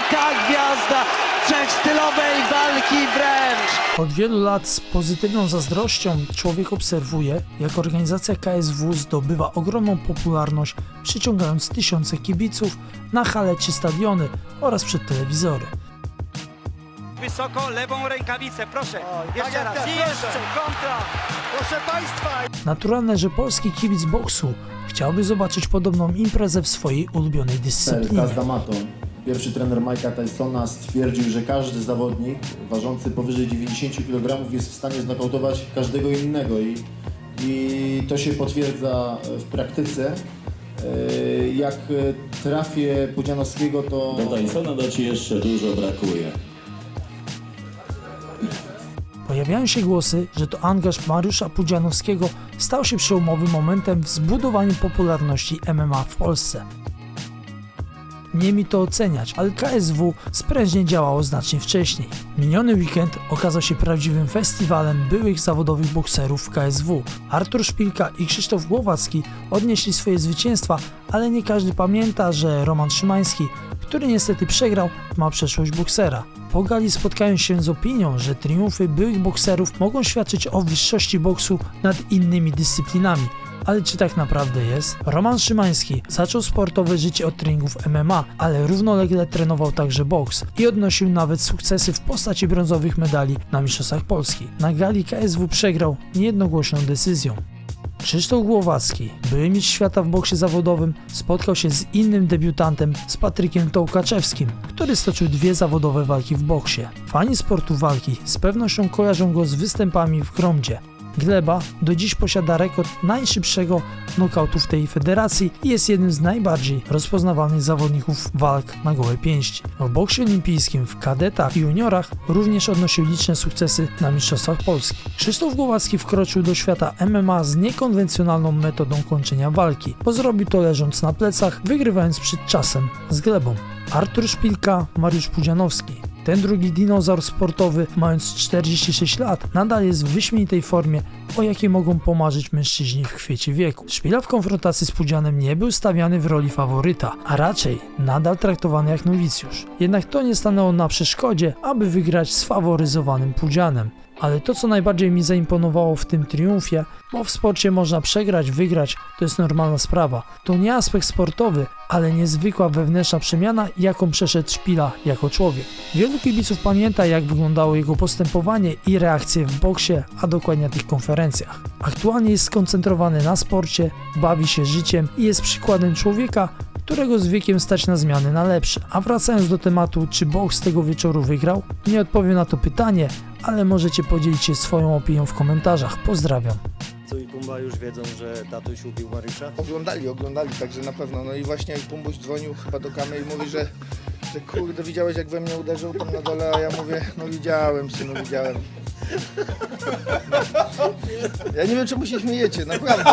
wielka gwiazda wszechstylowej walki wręcz. Od wielu lat z pozytywną zazdrością człowiek obserwuje, jak organizacja KSW zdobywa ogromną popularność, przyciągając tysiące kibiców na hale czy stadiony oraz przed telewizory. Wysoko lewą rękawicę, proszę. tak jeszcze jak raz. I proszę. jeszcze kontra. Proszę Państwa, Naturalne, że polski kibic boksu chciałby zobaczyć podobną imprezę w swojej ulubionej dyscyplinie. Pierwszy trener Mike'a Tysona stwierdził, że każdy zawodnik ważący powyżej 90 kg jest w stanie znokautować każdego innego i, i to się potwierdza w praktyce. E, Jak trafię Pudzianowskiego, to... Do Tysona do Ci jeszcze dużo brakuje. Pojawiają się głosy, że to angaż Mariusza Pudzianowskiego stał się przełomowym momentem w zbudowaniu popularności MMA w Polsce. Nie mi to oceniać, ale KSW sprężnie działało znacznie wcześniej. Miniony weekend okazał się prawdziwym festiwalem byłych zawodowych bokserów KSW. Artur Szpilka i Krzysztof Głowacki odnieśli swoje zwycięstwa, ale nie każdy pamięta, że Roman Szymański, który niestety przegrał, ma przeszłość boksera. Po gali spotkają się z opinią, że triumfy byłych bokserów mogą świadczyć o wyższości boksu nad innymi dyscyplinami. Ale czy tak naprawdę jest? Roman Szymański zaczął sportowe życie od treningów MMA, ale równolegle trenował także boks i odnosił nawet sukcesy w postaci brązowych medali na Mistrzostwach Polski. Na gali KSW przegrał niejednogłośną decyzją. Krzysztof Głowacki, były mistrz świata w boksie zawodowym, spotkał się z innym debiutantem, z Patrykiem Tołkaczewskim, który stoczył dwie zawodowe walki w boksie. Fani sportu walki z pewnością kojarzą go z występami w Gromdzie. Gleba do dziś posiada rekord najszybszego knockoutu w tej federacji i jest jednym z najbardziej rozpoznawalnych zawodników walk na gołe pięści. W boksie olimpijskim, w kadetach i juniorach również odnosił liczne sukcesy na Mistrzostwach Polski. Krzysztof Głowacki wkroczył do świata MMA z niekonwencjonalną metodą kończenia walki, bo zrobił to leżąc na plecach, wygrywając przed czasem z glebą. Artur Szpilka, Mariusz Pudzianowski. Ten drugi dinozaur sportowy, mając 46 lat, nadal jest w wyśmienitej formie, o jakiej mogą pomarzyć mężczyźni w kwiecie wieku. Szpila w konfrontacji z Pudzianem nie był stawiany w roli faworyta, a raczej nadal traktowany jak nowicjusz. Jednak to nie stanęło na przeszkodzie, aby wygrać z faworyzowanym Pudzianem. Ale to, co najbardziej mi zaimponowało w tym triumfie, bo w sporcie można przegrać, wygrać, to jest normalna sprawa. To nie aspekt sportowy, ale niezwykła wewnętrzna przemiana, jaką przeszedł Szpila jako człowiek. Wielu kibiców pamięta, jak wyglądało jego postępowanie i reakcje w boksie, a dokładnie na tych konferencjach. Aktualnie jest skoncentrowany na sporcie, bawi się życiem i jest przykładem człowieka, którego z wiekiem stać na zmiany na lepsze. A wracając do tematu, czy boks tego wieczoru wygrał, nie odpowiem na to pytanie, ale możecie podzielić się swoją opinią w komentarzach. Pozdrawiam. Co i Pumba już wiedzą, że tatuś ubił Mariusza? oglądali, oglądali, także na pewno. No i właśnie Pumbuś dzwonił chyba do kamy i mówi, że, że kurde, widziałeś jak we mnie uderzył tam na dole, a ja mówię, no widziałem synu, widziałem. Ja nie wiem czemu się śmiejecie, naprawdę.